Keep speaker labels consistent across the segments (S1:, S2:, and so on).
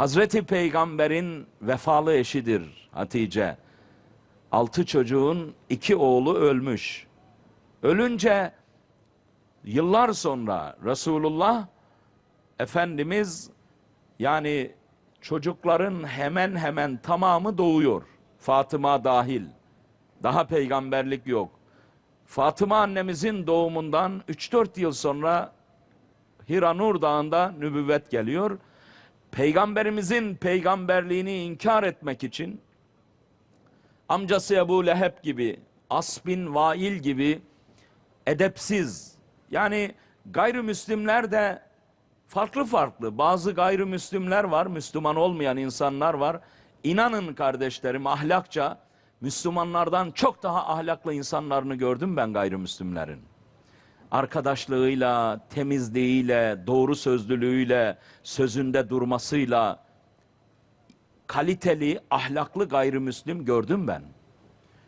S1: Hazreti Peygamber'in vefalı eşidir Hatice. Altı çocuğun iki oğlu ölmüş. Ölünce yıllar sonra Resulullah Efendimiz yani çocukların hemen hemen tamamı doğuyor. Fatıma dahil. Daha peygamberlik yok. Fatıma annemizin doğumundan 3-4 yıl sonra Hiranur Dağı'nda nübüvvet geliyor. Peygamberimizin peygamberliğini inkar etmek için amcası Ebu Leheb gibi, As bin Vail gibi edepsiz yani gayrimüslimler de farklı farklı. Bazı gayrimüslimler var Müslüman olmayan insanlar var. İnanın kardeşlerim ahlakça Müslümanlardan çok daha ahlaklı insanlarını gördüm ben gayrimüslimlerin arkadaşlığıyla, temizliğiyle, doğru sözlülüğüyle, sözünde durmasıyla kaliteli, ahlaklı gayrimüslim gördüm ben.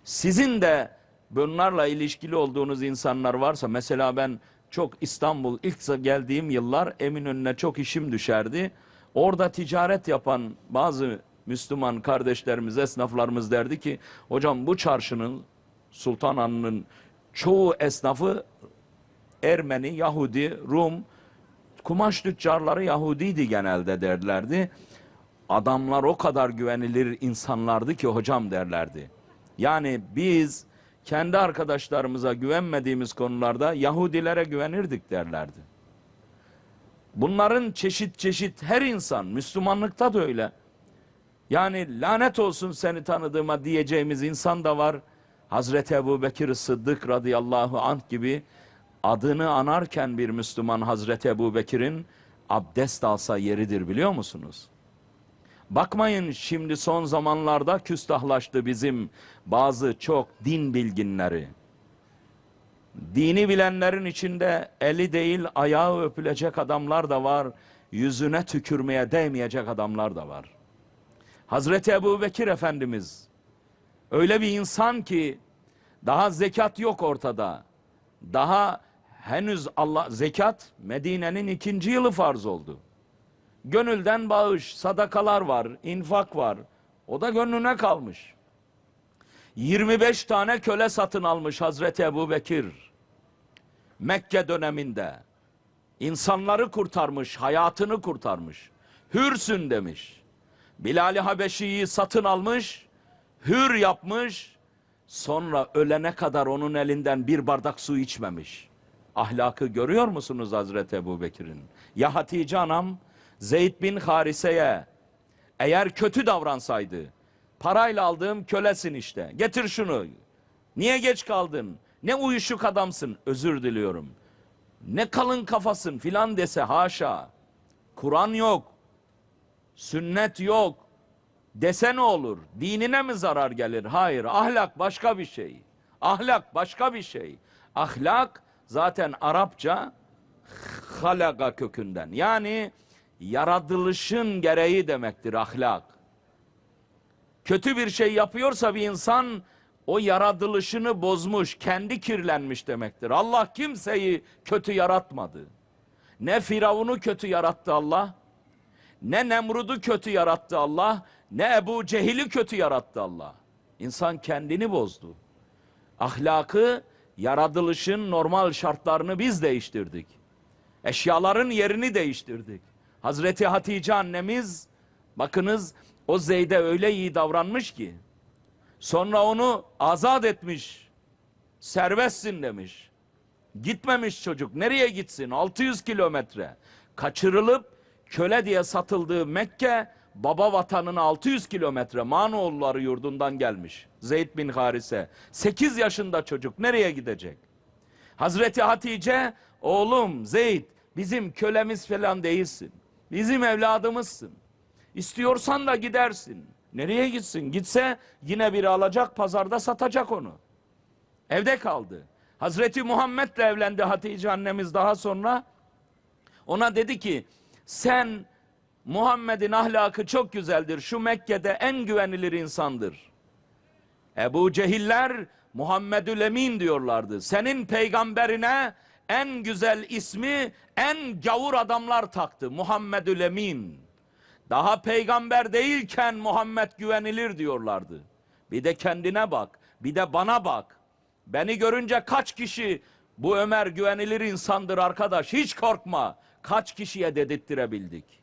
S1: Sizin de bunlarla ilişkili olduğunuz insanlar varsa mesela ben çok İstanbul ilk geldiğim yıllar Eminönü'ne çok işim düşerdi. Orada ticaret yapan bazı Müslüman kardeşlerimiz, esnaflarımız derdi ki hocam bu çarşının Sultan Hanı'nın çoğu esnafı Ermeni, Yahudi, Rum, kumaş tüccarları Yahudiydi genelde derlerdi. Adamlar o kadar güvenilir insanlardı ki hocam derlerdi. Yani biz kendi arkadaşlarımıza güvenmediğimiz konularda Yahudilere güvenirdik derlerdi. Bunların çeşit çeşit her insan Müslümanlıkta da öyle. Yani lanet olsun seni tanıdığıma diyeceğimiz insan da var. Hazreti Ebu Bekir Sıddık radıyallahu anh gibi adını anarken bir Müslüman Hazreti Ebu Bekir'in abdest alsa yeridir biliyor musunuz? Bakmayın şimdi son zamanlarda küstahlaştı bizim bazı çok din bilginleri. Dini bilenlerin içinde eli değil ayağı öpülecek adamlar da var. Yüzüne tükürmeye değmeyecek adamlar da var. Hazreti Ebu Bekir Efendimiz öyle bir insan ki daha zekat yok ortada. Daha henüz Allah zekat Medine'nin ikinci yılı farz oldu. Gönülden bağış, sadakalar var, infak var. O da gönlüne kalmış. 25 tane köle satın almış Hazreti Ebu Bekir. Mekke döneminde. İnsanları kurtarmış, hayatını kurtarmış. Hürsün demiş. Bilal-i Habeşi'yi satın almış, hür yapmış. Sonra ölene kadar onun elinden bir bardak su içmemiş. Ahlakı görüyor musunuz Hazreti Ebu Bekir'in? Ya Hatice anam Zeyd bin Harise'ye eğer kötü davransaydı parayla aldığım kölesin işte getir şunu. Niye geç kaldın? Ne uyuşuk adamsın özür diliyorum. Ne kalın kafasın filan dese haşa. Kur'an yok sünnet yok dese ne olur? Dinine mi zarar gelir? Hayır ahlak başka bir şey. Ahlak başka bir şey. Ahlak zaten Arapça halaga kökünden yani yaratılışın gereği demektir ahlak. Kötü bir şey yapıyorsa bir insan o yaratılışını bozmuş, kendi kirlenmiş demektir. Allah kimseyi kötü yaratmadı. Ne Firavun'u kötü yarattı Allah, ne Nemrud'u kötü yarattı Allah, ne Ebu Cehil'i kötü yarattı Allah. İnsan kendini bozdu. Ahlakı, yaratılışın normal şartlarını biz değiştirdik. Eşyaların yerini değiştirdik. Hazreti Hatice annemiz bakınız o Zeyd'e öyle iyi davranmış ki sonra onu azat etmiş. Serbestsin demiş. Gitmemiş çocuk. Nereye gitsin? 600 kilometre. Kaçırılıp köle diye satıldığı Mekke baba vatanına 600 kilometre Manoğulları yurdundan gelmiş. Zeyd bin Harise. 8 yaşında çocuk nereye gidecek? Hazreti Hatice oğlum Zeyd bizim kölemiz falan değilsin. Bizim evladımızsın. İstiyorsan da gidersin. Nereye gitsin? Gitse yine biri alacak pazarda satacak onu. Evde kaldı. Hazreti Muhammed'le evlendi Hatice annemiz daha sonra. Ona dedi ki sen Muhammed'in ahlakı çok güzeldir. Şu Mekke'de en güvenilir insandır. Ebu Cehiller Muhammedül Emin diyorlardı. Senin peygamberine en güzel ismi en gavur adamlar taktı. Muhammedül Emin. Daha peygamber değilken Muhammed güvenilir diyorlardı. Bir de kendine bak, bir de bana bak. Beni görünce kaç kişi bu Ömer güvenilir insandır arkadaş hiç korkma. Kaç kişiye dedirttirebildik.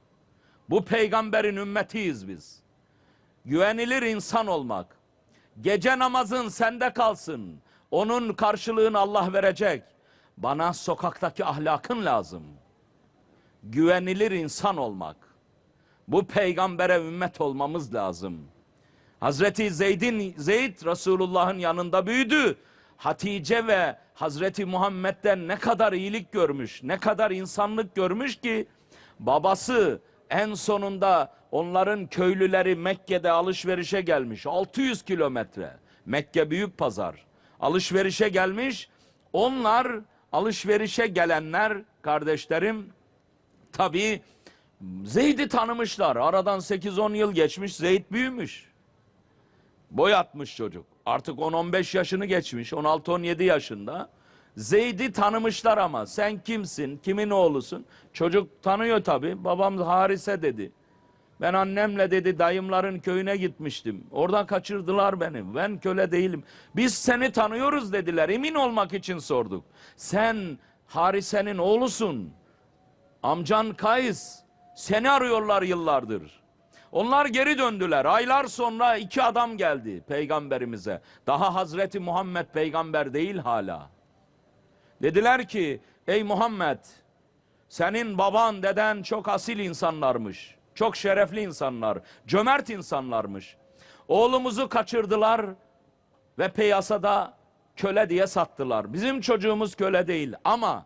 S1: Bu peygamberin ümmetiyiz biz. Güvenilir insan olmak. Gece namazın sende kalsın. Onun karşılığını Allah verecek. Bana sokaktaki ahlakın lazım. Güvenilir insan olmak. Bu peygambere ümmet olmamız lazım. Hazreti Zeyd'in Zeyd Resulullah'ın yanında büyüdü. Hatice ve Hazreti Muhammed'den ne kadar iyilik görmüş, ne kadar insanlık görmüş ki babası en sonunda onların köylüleri Mekke'de alışverişe gelmiş. 600 kilometre. Mekke büyük pazar. Alışverişe gelmiş. Onlar alışverişe gelenler kardeşlerim tabii Zeyd'i tanımışlar. Aradan 8-10 yıl geçmiş. Zeyd büyümüş. Boy atmış çocuk. Artık 10-15 yaşını geçmiş. 16-17 yaşında. Zeyd'i tanımışlar ama sen kimsin? Kimin oğlusun? Çocuk tanıyor tabii. Babam Harise dedi. Ben annemle dedi dayımların köyüne gitmiştim. Oradan kaçırdılar beni. Ben köle değilim. Biz seni tanıyoruz dediler. Emin olmak için sorduk. Sen Harise'nin oğlusun. Amcan Kays. Seni arıyorlar yıllardır. Onlar geri döndüler. Aylar sonra iki adam geldi peygamberimize. Daha Hazreti Muhammed peygamber değil hala. Dediler ki ey Muhammed senin baban deden çok asil insanlarmış. Çok şerefli insanlar. Cömert insanlarmış. Oğlumuzu kaçırdılar ve piyasada köle diye sattılar. Bizim çocuğumuz köle değil ama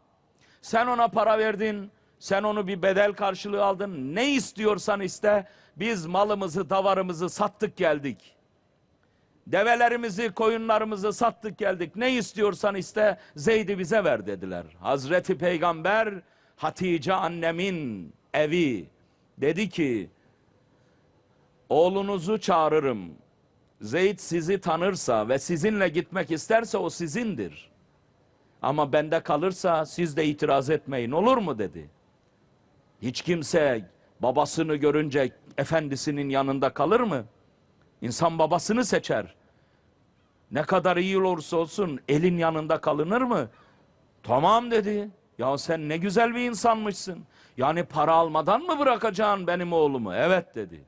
S1: sen ona para verdin. Sen onu bir bedel karşılığı aldın. Ne istiyorsan iste. Biz malımızı, davarımızı sattık geldik. Develerimizi, koyunlarımızı sattık geldik. Ne istiyorsan iste. Zeyd'i bize ver dediler. Hazreti Peygamber Hatice annemin evi dedi ki oğlunuzu çağırırım. Zeyd sizi tanırsa ve sizinle gitmek isterse o sizindir. Ama bende kalırsa siz de itiraz etmeyin olur mu dedi. Hiç kimse babasını görünce efendisinin yanında kalır mı? İnsan babasını seçer. Ne kadar iyi olursa olsun elin yanında kalınır mı? Tamam dedi. Ya sen ne güzel bir insanmışsın. Yani para almadan mı bırakacaksın benim oğlumu? Evet dedi.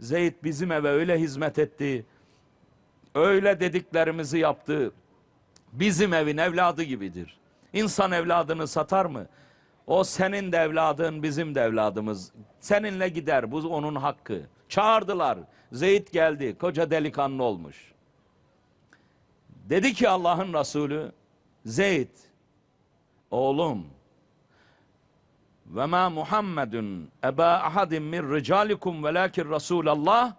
S1: Zeyd bizim eve öyle hizmet etti. Öyle dediklerimizi yaptı. Bizim evin evladı gibidir. İnsan evladını satar mı? O senin de evladın, bizim de evladımız. Seninle gider, bu onun hakkı. Çağırdılar. Zeyd geldi, koca delikanlı olmuş. Dedi ki Allah'ın Resulü, Zeyd, oğlum, ve ma Muhammedun eba ahadin min ricalikum velakin Resulallah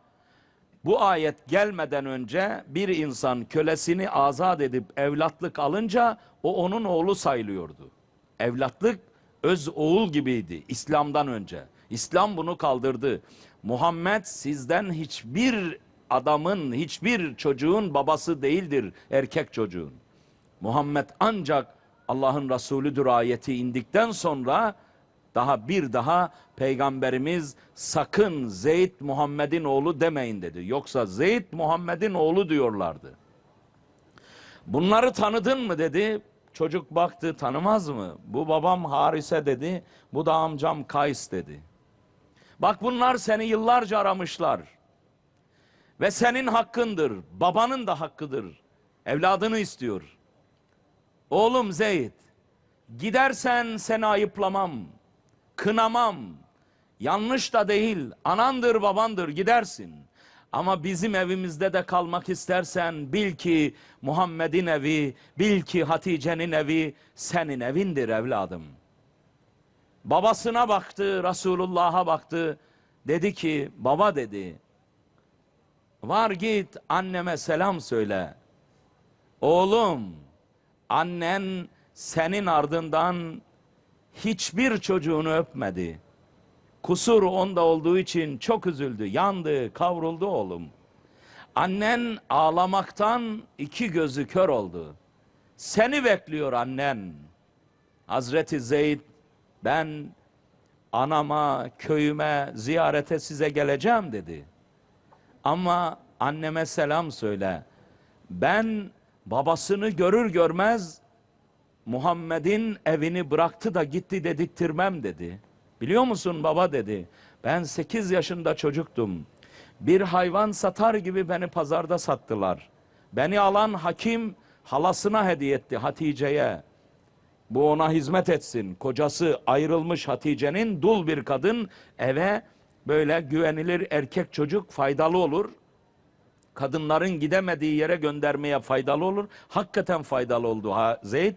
S1: bu ayet gelmeden önce bir insan kölesini azat edip evlatlık alınca o onun oğlu sayılıyordu. Evlatlık öz oğul gibiydi İslam'dan önce. İslam bunu kaldırdı. Muhammed sizden hiçbir adamın, hiçbir çocuğun babası değildir erkek çocuğun. Muhammed ancak Allah'ın Resulüdür ayeti indikten sonra daha bir daha peygamberimiz sakın Zeyd Muhammed'in oğlu demeyin dedi. Yoksa Zeyd Muhammed'in oğlu diyorlardı. Bunları tanıdın mı dedi. Çocuk baktı tanımaz mı? Bu babam Harise dedi. Bu da amcam Kays dedi. Bak bunlar seni yıllarca aramışlar. Ve senin hakkındır. Babanın da hakkıdır. Evladını istiyor. Oğlum Zeyd, gidersen seni ayıplamam, kınamam. Yanlış da değil, anandır babandır gidersin. Ama bizim evimizde de kalmak istersen bil ki Muhammed'in evi, bil ki Hatice'nin evi senin evindir evladım. Babasına baktı, Resulullah'a baktı. Dedi ki baba dedi. Var git anneme selam söyle. Oğlum annen senin ardından hiçbir çocuğunu öpmedi. Kusur onda olduğu için çok üzüldü, yandı, kavruldu oğlum. Annen ağlamaktan iki gözü kör oldu. Seni bekliyor annen. Hazreti Zeyd ben anama, köyüme, ziyarete size geleceğim dedi. Ama anneme selam söyle. Ben babasını görür görmez Muhammed'in evini bıraktı da gitti dedirttirmem dedi. Biliyor musun baba dedi. Ben 8 yaşında çocuktum. Bir hayvan satar gibi beni pazarda sattılar. Beni alan hakim halasına hediye etti Hatice'ye. Bu ona hizmet etsin. Kocası ayrılmış Hatice'nin dul bir kadın eve böyle güvenilir erkek çocuk faydalı olur. Kadınların gidemediği yere göndermeye faydalı olur. Hakikaten faydalı oldu ha Zeyd.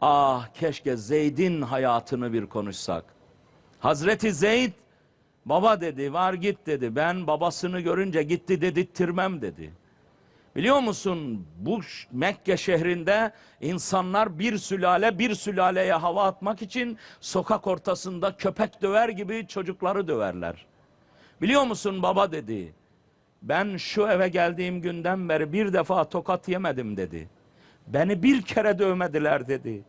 S1: Ah keşke Zeyd'in hayatını bir konuşsak. Hazreti Zeyd baba dedi var git dedi. Ben babasını görünce gitti dedirttirmem dedi. Biliyor musun bu Mekke şehrinde insanlar bir sülale bir sülaleye hava atmak için sokak ortasında köpek döver gibi çocukları döverler. Biliyor musun baba dedi. Ben şu eve geldiğim günden beri bir defa tokat yemedim dedi. Beni bir kere dövmediler dedi.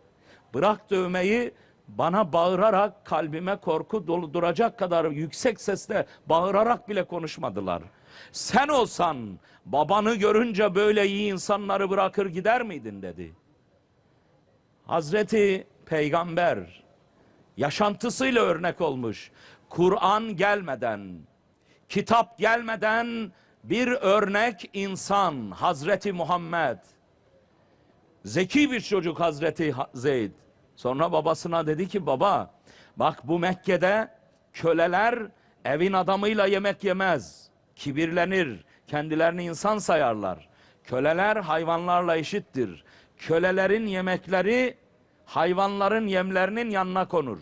S1: Bırak dövmeyi bana bağırarak kalbime korku dolduracak kadar yüksek sesle bağırarak bile konuşmadılar. Sen olsan babanı görünce böyle iyi insanları bırakır gider miydin dedi. Hazreti Peygamber yaşantısıyla örnek olmuş. Kur'an gelmeden, kitap gelmeden bir örnek insan Hazreti Muhammed. Zeki bir çocuk Hazreti Ha- Zeyd. Sonra babasına dedi ki baba bak bu Mekke'de köleler evin adamıyla yemek yemez. Kibirlenir. Kendilerini insan sayarlar. Köleler hayvanlarla eşittir. Kölelerin yemekleri hayvanların yemlerinin yanına konur.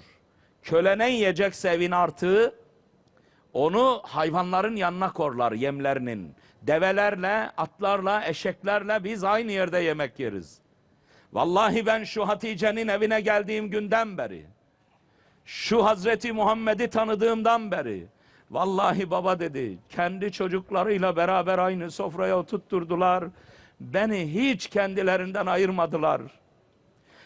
S1: Köle ne yiyecekse evin artığı onu hayvanların yanına korlar yemlerinin. Develerle, atlarla, eşeklerle biz aynı yerde yemek yeriz. Vallahi ben şu Hatice'nin evine geldiğim günden beri, şu Hazreti Muhammed'i tanıdığımdan beri, vallahi baba dedi, kendi çocuklarıyla beraber aynı sofraya oturtturdular. Beni hiç kendilerinden ayırmadılar.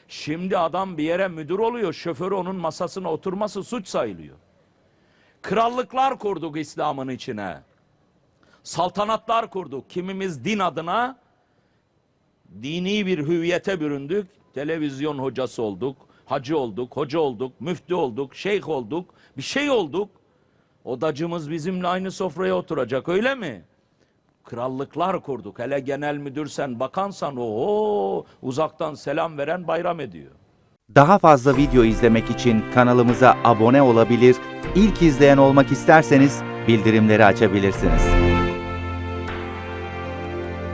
S1: Şimdi adam bir yere müdür oluyor, şoförü onun masasına oturması suç sayılıyor. Krallıklar kurduk İslam'ın içine. Saltanatlar kurduk. Kimimiz din adına dini bir hüviyete büründük. Televizyon hocası olduk, hacı olduk, hoca olduk, müftü olduk, şeyh olduk, bir şey olduk. Odacımız bizimle aynı sofraya oturacak öyle mi? Krallıklar kurduk. Hele genel müdürsen, bakansan o uzaktan selam veren bayram ediyor.
S2: Daha fazla video izlemek için kanalımıza abone olabilir, ilk izleyen olmak isterseniz bildirimleri açabilirsiniz.